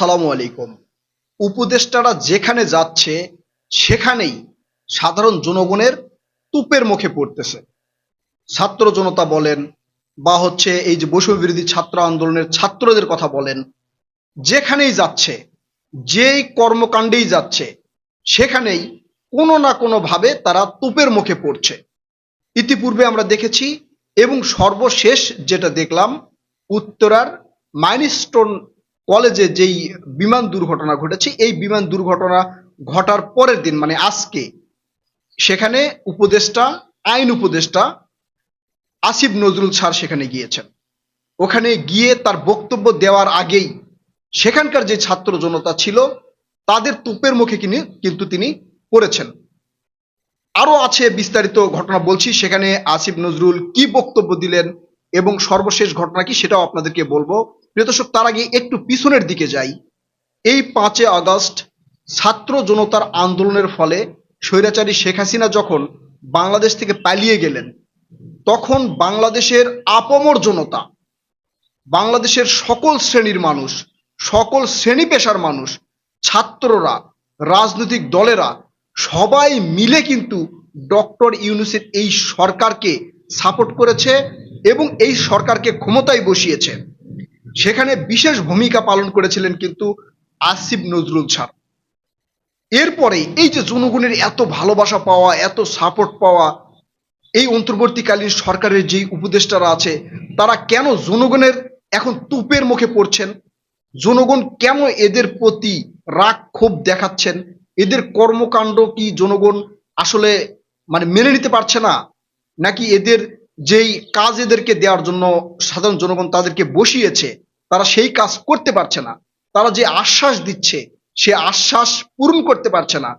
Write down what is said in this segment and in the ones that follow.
আসসালামু আলাইকুম। উপদেষ্টারা যেখানে যাচ্ছে, সেখানেই সাধারণ জনগণের তুপের মুখে পড়তেছে। ছাত্র জনতা বলেন, বা হচ্ছে এই যে বৈষম্য বিরোধী ছাত্র আন্দোলনের ছাত্রদের কথা বলেন, যেখানেই যাচ্ছে, যেই কর্মকাণ্ডেই যাচ্ছে, সেখানেই কোনো না কোনোভাবে তারা তুপের মুখে পড়ছে। ইতিপূর্বে আমরা দেখেছি, এবং সর্বশেষ যেটা দেখলাম, উত্তরার মাইলস্টোন কলেজে যেই বিমান দুর্ঘটনা ঘটেছে, এই বিমান দুর্ঘটনা ঘটার পরের দিন মানে আজকে, সেখানে উপদেষ্টা, আইন উপদেষ্টা আসিফ নজরুল স্যার সেখানে গিয়েছেন। ওখানে গিয়ে তার বক্তব্য দেওয়ার আগেই সেখানকার যে ছাত্র জনতা ছিল, তাদের তুপের মুখে কিনে, কিন্তু তিনি পড়েছেন। আরও আছে বিস্তারিত ঘটনা বলছি, সেখানে আসিফ নজরুল কি বক্তব্য দিলেন এবং সর্বশেষ ঘটনা কি সেটাও আপনাদেরকে বলব। প্রিয় দর্শক, তার আগে একটু পিছনের দিকে যাই। এই পাঁচে আগস্ট ছাত্র জনতার আন্দোলনের ফলে স্বৈরাচারী শেখ হাসিনা যখন বাংলাদেশ থেকে পালিয়ে গেলেন, তখন বাংলাদেশের আপমর জনতা, বাংলাদেশের সকল শ্রেণির মানুষ, সকল শ্রেণি পেশার মানুষ, ছাত্ররা, রাজনৈতিক দলেরা, সবাই মিলে কিন্তু ডক্টর ইউনুসের এই সরকারকে সাপোর্ট করেছে এবং এই সরকারকে ক্ষমতায় বসিয়েছে। সেখানে বিশেষ ভূমিকা পালন করেছিলেন কিন্তু আসিফ নজরুল স্যার এরপরে এই যে জনগণের এত ভালোবাসা পাওয়া, এত সাপোর্ট পাওয়া, এই অন্তর্বর্তীকালীন সরকারের যেই উপদেষ্টারা আছে, তারা কেন জনগণের এখন তুপের মুখে পড়ছেন? জনগণ কেন এদের প্রতি রাগ ক্ষোভ দেখাচ্ছেন? এদের কর্মকাণ্ড কি জনগণ আসলে মানে মেনে নিতে পারছে না? নাকি এদের যেই কাজ এদেরকে দেওয়ার জন্য সাধারণ জনগণ তাদেরকে বসিয়েছে, তারা সেই কাজ করতে পারছে না। তারা যে আশ্বাস দিচ্ছে, সে আশ্বাস পূরণ করতে পারছে না।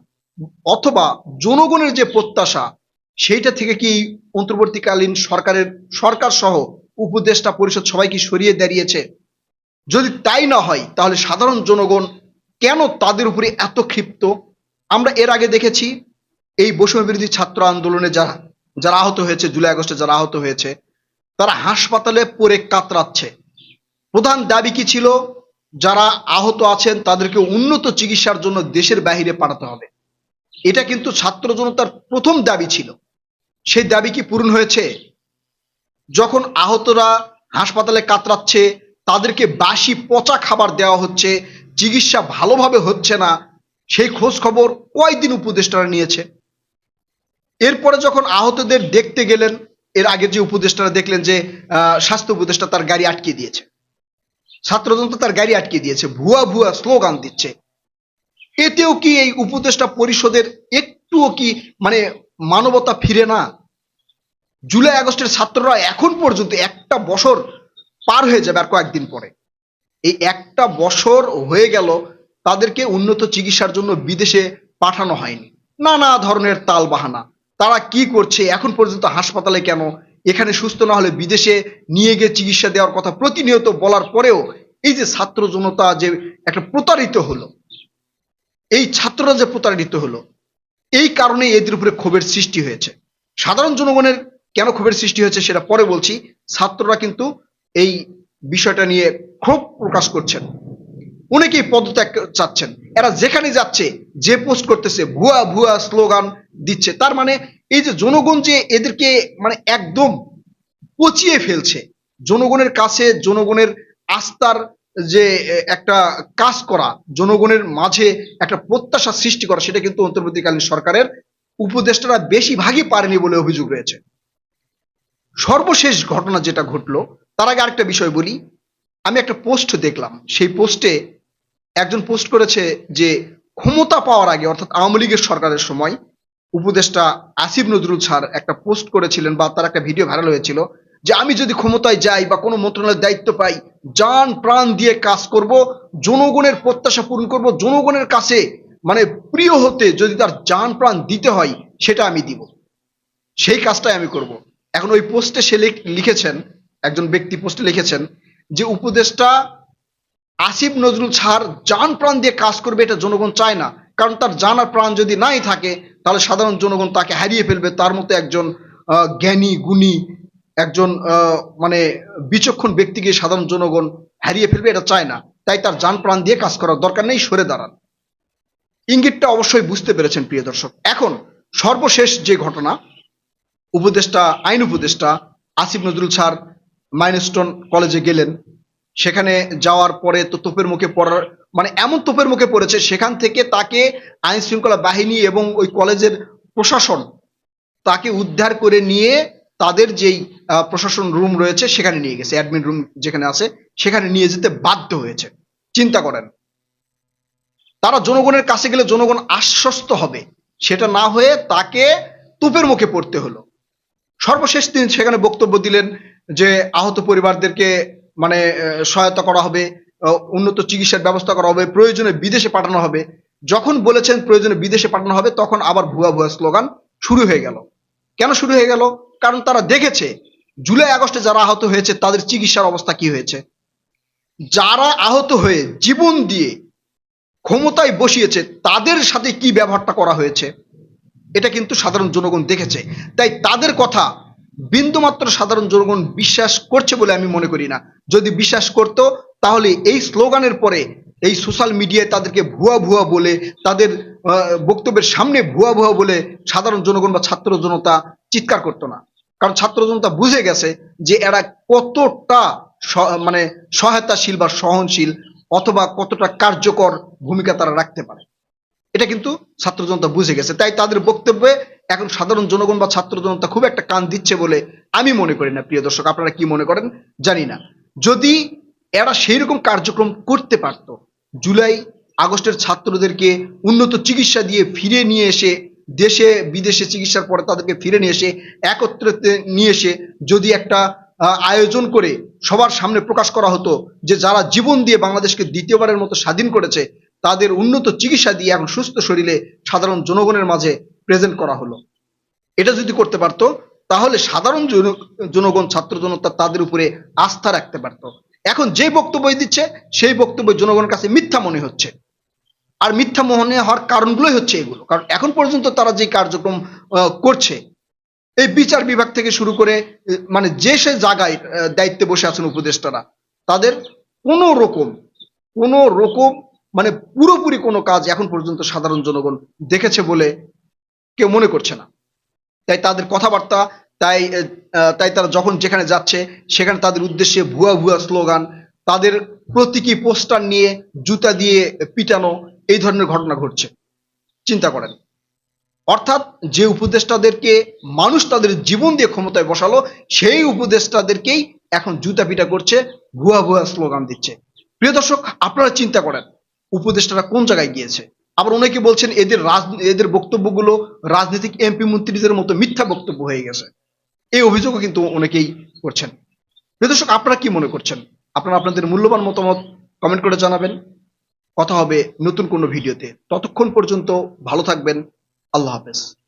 অথবা জনগণের যে প্রত্যাশা, সেইটা থেকে কি অন্তর্বর্তীকালীন সরকারের সরকার সহ উপদেষ্টা পরিষদ সবাই কি সরিয়ে দাঁড়িয়েছে? যদি তাই না হয়, তাহলে সাধারণ জনগণ কেন তাদের উপরে এত ক্ষিপ্ত? আমরা এর আগে দেখেছি, এই বৈষম্য বিরোধী ছাত্র আন্দোলনে যারা যারা আহত হয়েছে, জুলাই, আগস্টে যারা আহত হয়েছে, তারা হাসপাতালে পড়ে কাতরাচ্ছে। প্রধান দাবি কি ছিল? যারা আহত আছেন, তাদেরকে উন্নত চিকিৎসার জন্য দেশের বাহিরে পাঠাতে হবে। এটা কিন্তু ছাত্র জনতার প্রথম দাবি ছিল। সেই দাবি কি পূরণ হয়েছে? যখন আহতরা হাসপাতালে কাতরাচ্ছে, তাদেরকে বাসি পচা খাবার দেওয়া হচ্ছে, চিকিৎসা ভালোভাবে হচ্ছে না, সেই খোঁজ খবর কয়দিন উপদেষ্টারা নিয়েছে? এরপরে যখন আহতদের দেখতে গেলেন, এর আগে যে উপদেষ্টারা দেখলেন যে স্বাস্থ্য উপদেষ্টা তার গাড়ি আটকে দিয়েছে। ছাত্রজনতা তার গাড়ি আটকে দিয়েছে। ভুয়া ভুয়া স্লোগান দিচ্ছে। এতেও কি এই উপদেষ্টা পরিষদের একটুও কি মানে মানবতা ফিরে না? জুলাই আগস্টের ছাত্ররা এখন পর্যন্ত একটা বছর পার হয়ে যাবে আর কয়েকদিন পরে। এই একটা বছর হয়ে গেল, তাদেরকে উন্নত চিকিৎসার জন্য বিদেশে পাঠানো হয়নি। নানা ধরনের তাল বাহানা তারা কি করছে? এখন পর্যন্ত হাসপাতালে কেন? এখানে সুস্থ না হলে বিদেশে নিয়ে গিয়ে চিকিৎসা দেওয়ার কথা প্রতিনিয়ত বলার পরেও এই যে ছাত্র জনতা যে একটা প্রতারিত হলো, এই ছাত্ররা যে প্রতারিত হলো, এই কারণে এদের উপরে ক্ষোভের সৃষ্টি হয়েছে। সাধারণ জনগণের কেন ক্ষোভের সৃষ্টি হয়েছে সেটা পরে বলছি। ছাত্ররা কিন্তু এই বিষয়টা নিয়ে ক্ষোভ প্রকাশ করছেন। অনেকেই পদত্যাগ চাচ্ছেন। এরা যেখানে যাচ্ছে, যে পোস্ট করতেছে, ভুয়া ভুয়া স্লোগান দিচ্ছে। তার মানে এই যে জনগণ যে এদেরকে মানে একদম পচিয়ে ফেলছে, জনগণের কাছে, জনগণের আস্থার যে একটা কাজ করা, জনগণের মাঝে একটা প্রত্যাশা সৃষ্টি করা, সেটা কিন্তু অন্তর্বর্তীকালীন সরকারের উপদেষ্টারা বেশিরভাগই পারেনি বলে অভিযোগ রয়েছে। সর্বশেষ ঘটনা যেটা ঘটলো, তার আগে আরেকটা বিষয় বলি। আমি একটা পোস্ট দেখলাম। সেই পোস্টে একজন পোস্ট করেছে যে ক্ষমতা পাওয়ার আগে, অর্থাৎ আওয়ামী লীগের সরকারের সময়, উপদেষ্টা আসিফ নজরুল স্যার একটা পোস্ট করেছিলেন বা তার একটা ভিডিও ভাইরাল হয়েছিল যে আমি যদি ক্ষমতায় যাই বা কোনো মন্ত্রণালয়ের দায়িত্ব পাই যান প্রাণ দিয়ে কাজ করব, জনগণের প্রত্যাশা পূরণ করব, জনগণের কাছে মানে প্রিয় হতে যদি তার যান প্রাণ দিতে হয়, সেটা আমি দিব। সেই কাজটাই আমি করব। এখন ওই পোস্টে সে লেখ- লিখেছেন, একজন ব্যক্তি পোস্টে লিখেছেন যে উপদেষ্টা আসিফ নজরুল ছাড় জান প্রাণ দিয়ে কাজ করবে এটা জনগণ চায় না। কারণ তার জান আর প্রাণ যদি নাই থাকে, তাহলে সাধারণ জনগণ তাকে হারিয়ে ফেলবে। তার মতো একজন জ্ঞানী, গুণী, একজন মানে বিচক্ষণ ব্যক্তিকে সাধারণ জনগণ হারিয়ে ফেলবে এটা চায় না। তাই তার যান প্রাণ দিয়ে কাজ করার দরকার নেই, সরে দাঁড়ান। ইঙ্গিতটা অবশ্যই বুঝতে পেরেছেন, প্রিয় দর্শক। এখন সর্বশেষ যে ঘটনা, উপদেষ্টা, আইন উপদেষ্টা আসিফ নজরুল স্যার মাইনস্টোন কলেজে গেলেন। সেখানে যাওয়ার পরে তো তোপের মুখে পড়ার মানে এমন তোপের মুখে পড়েছে, সেখান থেকে তাকে আইন শৃঙ্খলা বাহিনী এবং ওই কলেজের প্রশাসন তাকে উদ্ধার করে নিয়ে তাদের যেই প্রশাসন রুম রয়েছে সেখানে নিয়ে গেছে, অ্যাডমিন রুম যেখানে আছে, সেখানে নিয়ে যেতে বাধ্য হয়েছে। চিন্তা করেন। তারা জনগণের কাছে গেলে জনগণ আশ্বস্ত হবে, সেটা না হয়ে তাকে তুপের মুখে পড়তে হলো। সর্বশেষ তিনি সেখানে বক্তব্য দিলেন যে আহত পরিবারদেরকে মানে সহায়তা করা হবে উন্নত চিকিৎসার ব্যবস্থা করা হবে, প্রয়োজনে বিদেশে পাঠানো হবে। যখন বলেছেন প্রয়োজনে বিদেশে পাঠানো হবে, তখন আবার ভুয়া ভুয়া স্লোগান শুরু হয়ে গেল। কেন শুরু হয়ে গেল? কারণ তারা দেখেছে, জুলাই, আগস্টে যারা আহত হয়েছে, তাদের চিকিৎসার অবস্থা কি হয়েছে? যারা আহত হয়ে জীবন দিয়ে ক্ষমতায় বসিয়েছে, তাদের সাথে কি ব্যবহারটা করা হয়েছে? এটা কিন্তু সাধারণ জনগণ দেখেছে। তাই তাদের কথা বিন্দুমাত্র সাধারণ জনগণ বিশ্বাস করছে বলে আমি মনে করি না। যদি বিশ্বাস করত, তাহলে এই স্লোগানের পরে এই সোশ্যাল মিডিয়ায় তাদেরকে ভুয়া ভুয়া বলে, তাদের বক্তব্যের সামনে ভুয়া ভুয়া বলে সাধারণ জনগণ বা ছাত্র জনতা চিৎকার করতো না। কারণ ছাত্র জনতা বুঝে গেছে যে এরা কতটা মানে সহায়তাশীল বা সহনশীল অথবা কতটা কার্যকর ভূমিকা তারা রাখতে পারে। এটা কিন্তু ছাত্র জনতা বুঝে গেছে। তাই তাদের বক্তব্যে এখন সাধারণ জনগণ বা ছাত্র জনতা খুব একটা কান দিচ্ছে বলে আমি মনে করি না, প্রিয় দর্শক। আপনারা কি মনে করেন? জানি না। যদি এরা সেই রকম কার্যক্রম করতে পারত, জুলাই আগস্টের ছাত্রদেরকে উন্নত চিকিৎসা দিয়ে ফিরে নিয়ে এসে, দেশে, বিদেশে চিকিৎসার পরে তাদেরকে ফিরে নিয়ে এসে, একত্রিত নিয়ে এসে যদি একটা আয়োজন করে সবার সামনে প্রকাশ করা হতো যে যারা জীবন দিয়ে বাংলাদেশকে দ্বিতীয়বারের মতো স্বাধীন করেছে, তাদের উন্নত চিকিৎসা দিয়ে এখন সুস্থ শরীরে সাধারণ জনগণের মাঝে প্রেজেন্ট করা হলো। এটা যদি করতে পারতো, তাহলে সাধারণ জন- জনগণ, ছাত্র জনতা তাদের উপরে আস্থা রাখতে পারতো। এখন যে বক্তব্য দিচ্ছে, সেই বক্তব্য জনগণের কাছে মিথ্যা মনে হচ্ছে। আর মিথ্যা মনে হওয়ার কারণগুলোই হচ্ছে এগুলো। কারণ এখন পর্যন্ত তারা যে কার্যক্রম করছে, এই বিচার বিভাগ থেকে শুরু করে মানে যে সে জায়গায় দায়িত্বে বসে আছেন উপদেষ্টারা, তাদের কোনো রকম কোনো রকম মানে পুরোপুরি কোনো কাজ এখন পর্যন্ত সাধারণ জনগণ দেখেছে বলে কেউ মনে করছে না। তাই তাদের কথাবার্তা, তাই তাই তারা যখন যেখানে যাচ্ছে, সেখানে তাদের উদ্দেশ্যে ভুয়া ভুয়া স্লোগান, তাদের প্রতীকী পোস্টার নিয়ে জুতা দিয়ে পিটানো, এই ধরনের ঘটনা ঘটছে। চিন্তা করেন। অর্থাৎ যে উপদেষ্টাদেরকে মানুষ তাদের জীবন দিয়ে ক্ষমতায় বসালো, সেই উপদেষ্টাদেরকেই এখন জুতা পিটা করছে, ভুয়া ভুয়া স্লোগান দিচ্ছে। প্রিয় দর্শক, আপনারা চিন্তা করেন, উপদেষ্টারা কোন জায়গায় গিয়েছে? আবার অনেকে বলছেন এদের রাজ, এদের বক্তব্যগুলো রাজনৈতিক এমপি মন্ত্রীদের মতো মিথ্যা বক্তব্য হয়ে গেছে। এই অভিযোগও কিন্তু অনেকেই করছেন। দর্শক, আপনারা কি মনে করছেন? আপনারা আপনাদের মূল্যবান মতামত কমেন্ট করে জানাবেন। কথা হবে নতুন কোনো ভিডিওতে। ততক্ষণ পর্যন্ত ভালো থাকবেন। আল্লাহ হাফেজ।